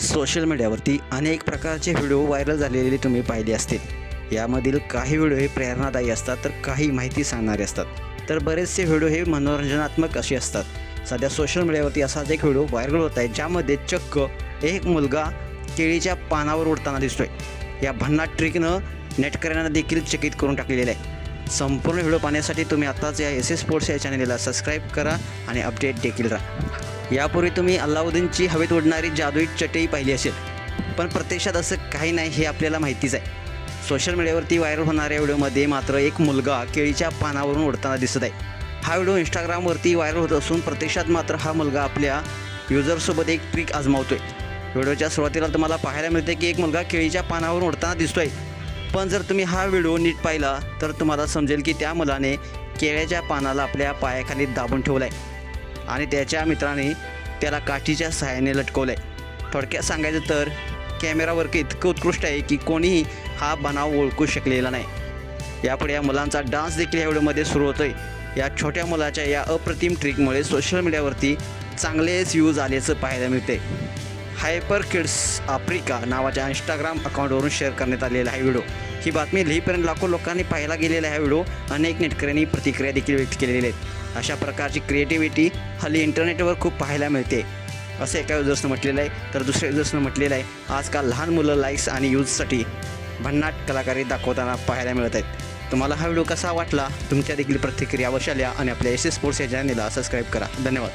Social मीडियावरती अनेक प्रकारचे व्हिडिओ व्हायरल झालेले तुम्ही पाहिले असतील. यामधील काही व्हिडिओ हे प्रेरणादायी असतात तर काही माहिती सांगणारे असतात. तर बरेचसे व्हिडिओ हे मनोरंजनात्मक असे असतात. सध्या सोशल मीडियावरती असाच एक व्हिडिओ व्हायरल होत आहे ज्यामध्ये चक्क एक मुलगा केळीच्या पानावर उडताना दिसतोय. या भन्नाट ट्रिकनं नेटकऱ्यांना देखील चकित करून टाकलेलं आहे. संपूर्ण व्हिडिओ पाहण्यासाठी तुम्ही आत्ताच या एस एस स्पोर्ट्स या चॅनलला सबस्क्राईब करा आणि अपडेट देखील राहा. यापूर्वी तुम्ही अल्लाउद्दीनची हवेत उडणारी जादुई चटई पाहिली असेल पण प्रत्यक्षात असं काही नाही हे आपल्याला माहितीच आहे. सोशल मीडियावरती व्हायरल होणाऱ्या व्हिडिओमध्ये मात्र एक मुलगा केळीच्या पानावरून उडताना दिसत आहे. हा व्हिडिओ इंस्टाग्रामवरती व्हायरल होत असून प्रत्यक्षात मात्र हा मुलगा आपल्या युजरसोबत एक ट्रिक आजमावतोय. व्हिडिओच्या सुरुवातीला तुम्हाला पाहायला मिळते की एक मुलगा केळीच्या पानावरून उडताना दिसतोय. पण जर तुम्ही हा व्हिडिओ नीट पाहिला तर तुम्हाला समजेल की त्या मुलाने केळ्याच्या पानाला आपल्या पायाखाली दाबून ठेवला आहे आणि त्याच्या मित्राने त्याला काठीच्या सहाय्याने लटकवलं आहे थोडक्यात सांगायचं तर कॅमेरावरती इतकं उत्कृष्ट आहे की कोणीही हा बनाव ओळखू शकलेला नाही. यापुढे या मुलांचा डान्स देखील या व्हिडिओमध्ये सुरू होतोय. या छोट्या मुलाच्या या अप्रतिम ट्रिकमुळे सोशल मीडियावरती चांगलेच व्ह्यूज आल्याचं पाहायला मिळते हायपर किड्स आफ्रिका नावाच्या इंस्टाग्राम अकाउंटवरून शेअर करण्यात आलेला हा व्हिडिओ ही बातमी लिहीपर्यंत लाखो लोकांनी पाहायला गेलेला हा व्हिडिओ अनेक नेटकऱ्यांनी प्रतिक्रिया देखील व्यक्त केलेल्या आहेत अशा प्रकारची क्रिएटिव्हिटी हल्ली इंटरनेटवर खूप पाहायला मिळते. असं एका युजर्सनं म्हटलेलं आहे तर दुसऱ्या युजर्सनं म्हटलेलं आहे आजकाल लहान मुलं लाईक्स आणि यूजसाठी भन्नाट कलाकारी दाखवताना पाहायला मिळत आहेत. तुम्हाला हा व्हिडिओ कसा वाटला? तुमच्या देखील प्रतिक्रिया अवश्य आणि आपल्या एस एस स्पोर्ट्स या चॅनलला सबस्क्राईब करा. धन्यवाद.